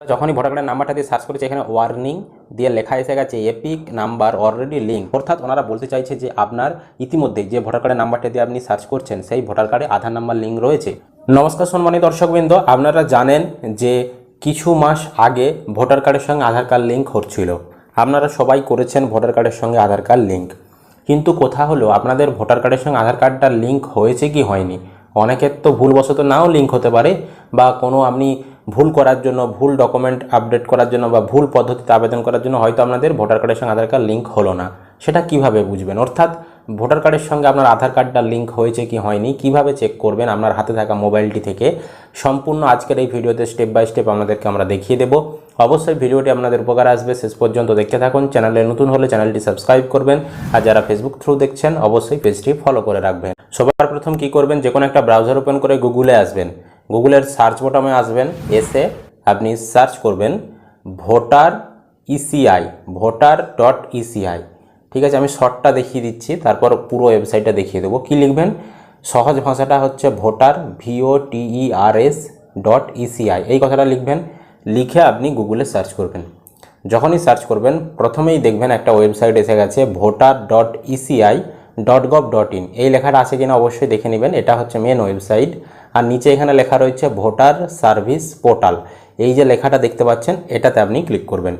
যখনই ভোটার কার্ডের নাম্বারটা দিয়ে সার্চ করেছে, এখানে ওয়ার্নিং দিয়ে লেখা এসে গেছে এপিক নাম্বার অলরেডি লিঙ্ক অর্থাৎ ওনারা বলতে চাইছে যে আপনার ইতিমধ্যে যে ভোটার কার্ডের নাম্বারটা দিয়ে আপনি সার্চ করছেন, সেই ভোটার কার্ডে আধার নাম্বার লিঙ্ক রয়েছে। নমস্কার সম্মানিত দর্শকবৃন্দ, আপনারা জানেন যে কিছু মাস আগে ভোটার কার্ডের সঙ্গে আধার কার্ড লিঙ্ক হচ্ছিল। আপনারা সবাই করেছেন ভোটার কার্ডের সঙ্গে আধার কার্ড লিঙ্ক কিন্তু কথা হলো, আপনাদের ভোটার কার্ডের সঙ্গে আধার কার্ডটা লিঙ্ক হয়েছে কি হয়নি? অনেকের তো ভুলবশত নাও লিঙ্ক হতে পারে, বা কোনো আপনি ভুল করার জন্য, ভুল ডকুমেন্ট আপডেট করার জন্য বা ভুল পদ্ধতিতে আবেদন করার জন্য হয়তো আপনাদের ভোটার কার্ডের সঙ্গে আধার কার্ড লিঙ্ক হলো না। সেটা কীভাবে বুঝবেন? অর্থাৎ ভোটার কার্ডের সঙ্গে আপনার আধার কার্ডটা লিঙ্ক হয়েছে কি হয়নি, কীভাবে চেক করবেন আপনার হাতে থাকা মোবাইলটি থেকে? সম্পূর্ণ আজকের এই ভিডিওতে স্টেপ বাই স্টেপ আপনাদেরকে আমরা দেখিয়ে দেবো। অবশ্যই ভিডিওটি আপনাদের উপকার আসবে। শেষ পর্যন্ত দেখতে থাকুন। চ্যানেলে নতুন হলে চ্যানেলটি সাবস্ক্রাইব করবেন। আর যারা ফেসবুক থ্রু দেখছেন, অবশ্যই পেজটি ফলো করে রাখবেন। সবার প্রথম কি করবেন? যে কোনো একটা ব্রাউজার ওপেন করে গুগলে আসবেন। গুগলের সার্চ বটমে আসবেন, এসে আপনি সার্চ করবেন voter ECI, voter dot ECI. ঠিক আছে, আমি শর্টটা দেখিয়ে দিচ্ছি, তারপর পুরো ওয়েবসাইটটা দেখিয়ে দেবো। কী লিখবেন? সহজ ভাষাটা হচ্ছে voter V O T E R S dot ECI. এই কথাটা লিখবেন, লিখে আপনি গুগলে সার্চ করবেন। যখনই সার্চ করবেন, প্রথমেই দেখবেন একটা ওয়েবসাইট এসে গেছে, voter dot ECI dot gov dot in. এই লেখাটা আছে কিনা অবশ্যই দেখে নেবেন, এটা হচ্ছে মেন ওয়েবসাইট আর নিচে এখানে লেখা রয়েছে ভোটার সার্ভিস পোর্টাল। এই যে লেখাটা দেখতে পাচ্ছেন, এটাতে আপনি ক্লিক করবেন।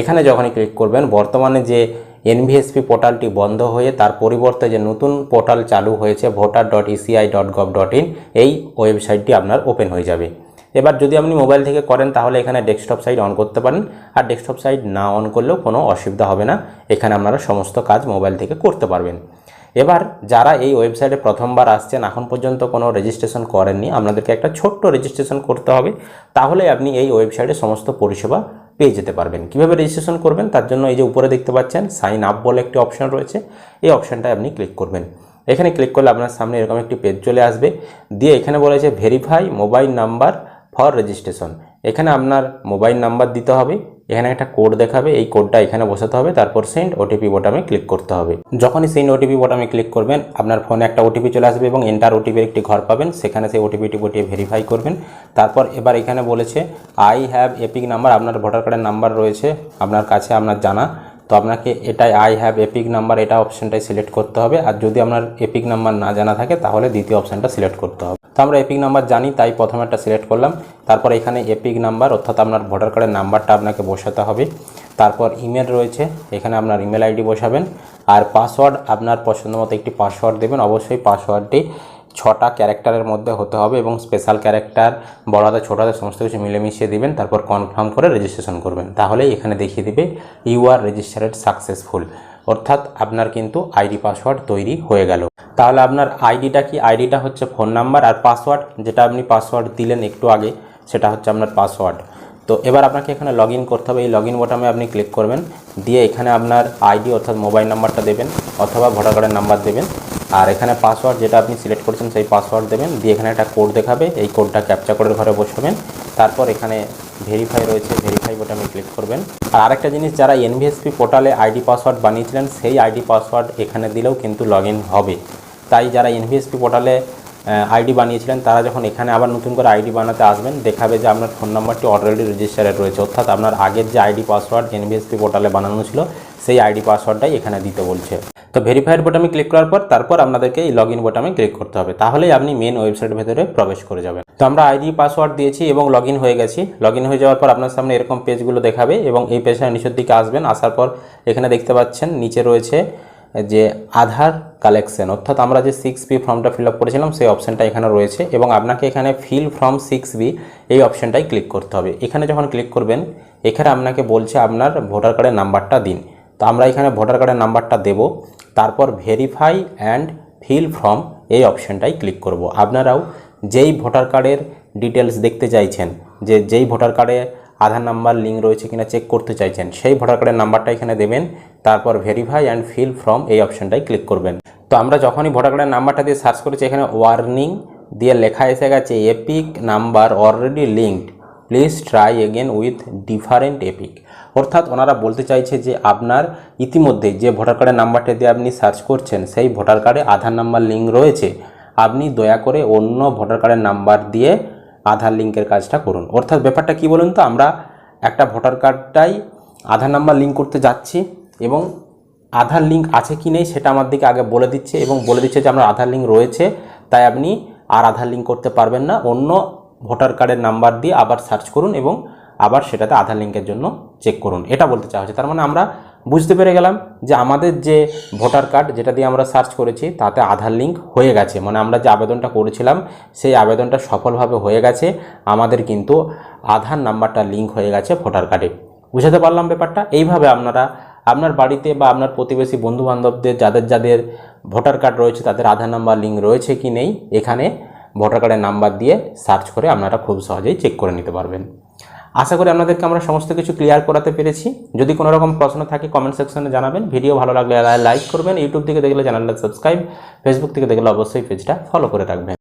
এখানে যখনই ক্লিক করবেন, বর্তমানে যে এনভিএসপি পোর্টালটি বন্ধ হয়ে তার পরিবর্তে যে নতুন পোর্টাল চালু হয়েছে voter dot ECI dot gov dot in এই ওয়েবসাইটটি আপনার ওপেন হয়ে যাবে। এবার যদি আপনি মোবাইল থেকে করেন, তাহলে এখানে ডেস্কটপ সাইট অন করতে পারেন। আর ডেস্কটপ সাইট না অন করলেও কোনো অসুবিধা হবে না। এখানে আপনারা সমস্ত কাজ মোবাইল থেকে করতে পারবেন। এবার যারা এই ওয়েবসাইটে প্রথমবার আসছেন, এখন পর্যন্ত কোনো রেজিস্ট্রেশন করেননি, আপনাদেরকে একটা ছোট্ট রেজিস্ট্রেশন করতে হবে, তাহলে আপনি এই ওয়েবসাইটে সমস্ত পরিষেবা পেয়ে যেতে পারবেন। কীভাবে রেজিস্ট্রেশন করবেন? তার জন্য এই যে উপরে দেখতে পাচ্ছেন সাইন আপ বলে একটি অপশন রয়েছে, এই অপশানটায় আপনি ক্লিক করবেন। এখানে ক্লিক করলে আপনার সামনে এরকম একটি পেজ চলে আসবে, দিয়ে এখানে বলেছে verify mobile number for registration এখানে আপনার মোবাইল নাম্বার দিতে হবে, এখানে একটা কোড দেখাবে, এই কোডটা এখানে বসাতে হবে, তারপর সেন্ড ওটিপি বোটামে ক্লিক করতে হবে। যখনই সেন্ড ওটিপি বোটামে ক্লিক করবেন, আপনার ফোনে একটা ওটিপি চলে আসবে এবং এন্টার ওটিপির একটি ঘর পাবেন, সেখানে সেই ওটিপিটি বটিয়ে ভেরিফাই করবেন। তারপর এবার এখানে বলেছে আই হ্যাভ এপিক নাম্বার আপনার ভোটার কার্ডের নাম্বার রয়েছে, আপনার কাছে আপনার জানা। তো আপনাকে এটাই আই হ্যাভ এপিক নাম্বার এটা অপশানটাই সিলেক্ট করতে হবে। আর যদি আপনার এপিক নাম্বার না জানা থাকে, তাহলে দ্বিতীয় অপশানটা সিলেক্ট করতে হবে। তো আমরা এপিক নাম্বার জানি, তাই প্রথমে একটা সিলেক্ট করলাম। তারপর এখানে এপিক নাম্বার, অর্থাৎ আপনার ভোটার কার্ডের নাম্বারটা আপনাকে বসাতে হবে। তারপর ইমেল রয়েছে, এখানে আপনার ইমেল আইডি বসাবেন। আর পাসওয়ার্ড, আপনার পছন্দ মতো একটি পাসওয়ার্ড দেবেন। অবশ্যই পাসওয়ার্ডটি ছটা ক্যারেক্টারের মধ্যে হতে হবে এবং স্পেশাল ক্যারেক্টার বড় হাতে ছোটো হাতে সমস্ত কিছু মিলেমিশিয়ে দিবেন। তারপর কনফার্ম করে রেজিস্ট্রেশন করবেন। তাহলেই এখানে দেখিয়ে দিবে, ইউ আর রেজিস্টারেড সাকসেসফুল। অর্থাৎ আপনার কিন্তু আইডি পাসওয়ার্ড তৈরি হয়ে গেল। তাহলে আপনার আইডিটা কি? আইডিটা হচ্ছে ফোন নাম্বার আর পাসওয়ার্ড, যেটা আপনি পাসওয়ার্ড দিলেন একটু আগে, সেটা হচ্ছে আপনার পাসওয়ার্ড। তো এবার আপনাকে এখানে লগ করতে হবে। এই লগ ইন বোটামে আপনি ক্লিক করবেন। দিয়ে এখানে আপনার আইডি অর্থাৎ মোবাইল নাম্বারটা দেবেন অথবা ভোটার কার্ডের নাম্বার দেবেন। আর এখানে পাসওয়ার্ড যেটা আপনি সিলেক্ট করেছেন, সেই পাসওয়ার্ড দেবেন। দিয়ে এখানে একটা কোড দেখাবে। এই কোডটা ক্যাপচা করে ঘরে বসবেন। তারপর এখানে ভেরিফাই রয়েছে। ভেরিফাই বোটামে ক্লিক করবেন। আর আরেকটা জিনিস, যারা এনভিএসপি পোর্টালে আইডি পাসওয়ার্ড বানিয়েছিলেন, সেই আইডি পাসওয়ার্ড এখানে দিলেও কিন্তু লগ হবে। তাই যারা এনভিএসপি পোর্টালে আইডি বানিয়েছিলেন, তারা যখন এখানে আবার নতুন করে আইডি বানাতে আসবেন, দেখাবে যে আপনার ফোন নাম্বারটি অলরেডি রেজিস্টারেড রয়েছে। অর্থাৎ আপনার আগের যে আইডি পাসওয়ার্ড এনভিএসপি পোর্টালে বানানো ছিল, সেই আইডি পাসওয়ার্ডটাই এখানে দিতে বলছে। তো ভেরিফাইড বোটামে ক্লিক করার পর, তারপর আপনাদেরকে এই লগ ইন বোটামে ক্লিক করতে হবে। তাহলেই আপনি মেন ওয়েবসাইটের ভেতরে প্রবেশ করে যাবেন। তো আমরা আইডি পাসওয়ার্ড দিয়েছি এবং লগ হয়ে গেছি। লগ হয়ে যাওয়ার পর আপনার সামনে এরকম পেজগুলো দেখাবে এবং এই পেজটা নিচের দিকে আসবেন। আসার পর এখানে দেখতে পাচ্ছেন, নিচে রয়েছে যে আধার কালেকশন, অর্থাৎ আমরা যে সিক্স বি ফর্মটা ফিল আপ করেছিলাম, সেই অপশানটা এখানে রয়েছে এবং আপনাকে এখানে ফিল ফর্ম সিক্স বি এই অপশানটাই ক্লিক করতে হবে। এখানে যখন ক্লিক করবেন, এখানে আপনাকে বলছে আপনার ভোটার কার্ডের নাম্বারটা দিন। তো আমরা এখানে ভোটার কার্ডের নাম্বারটা দেব, তারপর ভেরিফাই অ্যান্ড ফিল ফর্ম এই অপশানটাই ক্লিক করব। আপনারাও যেই ভোটার কার্ডের ডিটেলস দেখতে চাইছেন, যে যেই ভোটার কার্ডে আধার নাম্বার লিঙ্ক রয়েছে কিনা চেক করতে চাইছেন, সেই ভোটার কার্ডের নাম্বারটা এখানে দেবেন, তারপর ভেরিফাই অ্যান্ড ফিল ফর্ম এই অপশানটাই ক্লিক করবেন। তো আমরা যখনই ভোটার কার্ডের নাম্বারটা দিয়ে সার্চ করেছি, এখানে ওয়ার্নিং দিয়ে লেখা এসে গেছে EPIC number already linked please try again with different EPIC অর্থাৎ ওনারা বলতে চাইছে যে আপনার ইতিমধ্যে যে ভোটার কার্ডের নাম্বারটা দিয়ে আপনি সার্চ করছেন, সেই ভোটার কার্ডে আধার নাম্বার লিঙ্ক রয়েছে, আপনি দয়া করে অন্য ভোটার কার্ডের নাম্বার দিয়ে আধার লিঙ্কের কাজটা করুন। অর্থাৎ ব্যাপারটা কি বলুন তো? আমরা একটা ভোটার কার্ডটাই আধার নাম্বার লিঙ্ক করতে যাচ্ছি এবং আধার লিঙ্ক আছে কি নেই সেটা আমার দিকে আগে বলে দিচ্ছে এবং বলে দিচ্ছে যে আপনার আধার লিঙ্ক রয়েছে, তাই আপনি আর আধার লিঙ্ক করতে পারবেন না। অন্য ভোটার কার্ডের নাম্বার দিয়ে আবার সার্চ করুন এবং আবার সেটাতে আধার লিঙ্কের জন্য চেক করুন। এটা বলতে চাওয়া হচ্ছে। তার মানে আমরা বুঝতে পেরে গেলাম যে আমাদের যে ভোটার কার্ড যেটা দিয়ে আমরা সার্চ করেছি, তাতে আধার লিঙ্ক হয়ে গেছে। মানে আমরা যে আবেদনটা করেছিলাম, সেই আবেদনটা সফলভাবে হয়ে গেছে। আমাদের কিন্তু আধার নাম্বারটা লিঙ্ক হয়ে গেছে ভোটার কার্ডে। বুঝাতে পারলাম ব্যাপারটা? এইভাবে আপনারা, আপনার বাড়িতে বা আপনার প্রতিবেশী বন্ধু বান্ধবদের যাদের যাদের ভোটার কার্ড রয়েছে, তাদের আধার নাম্বার লিঙ্ক রয়েছে কি নেই, এখানে ভোটার কার্ডের নাম্বার দিয়ে সার্চ করে আপনারা খুব সহজেই চেক করে নিতে পারবেন। আশা করি আপনাদেরকে আমরা সমস্ত কিছু ক্লিয়ার করাতে পেরেছি। যদি কোনো রকম প্রশ্ন থাকে কমেন্ট সেকশনে জানাবেন। ভিডিও ভালো লাগলে লাইক করবেন। ইউটিউব থেকে দেখলে চ্যানেলটা সাবস্ক্রাইব ফেসবুক থেকে দেখলে অবশ্যই পেজটা ফলো করে রাখবেন।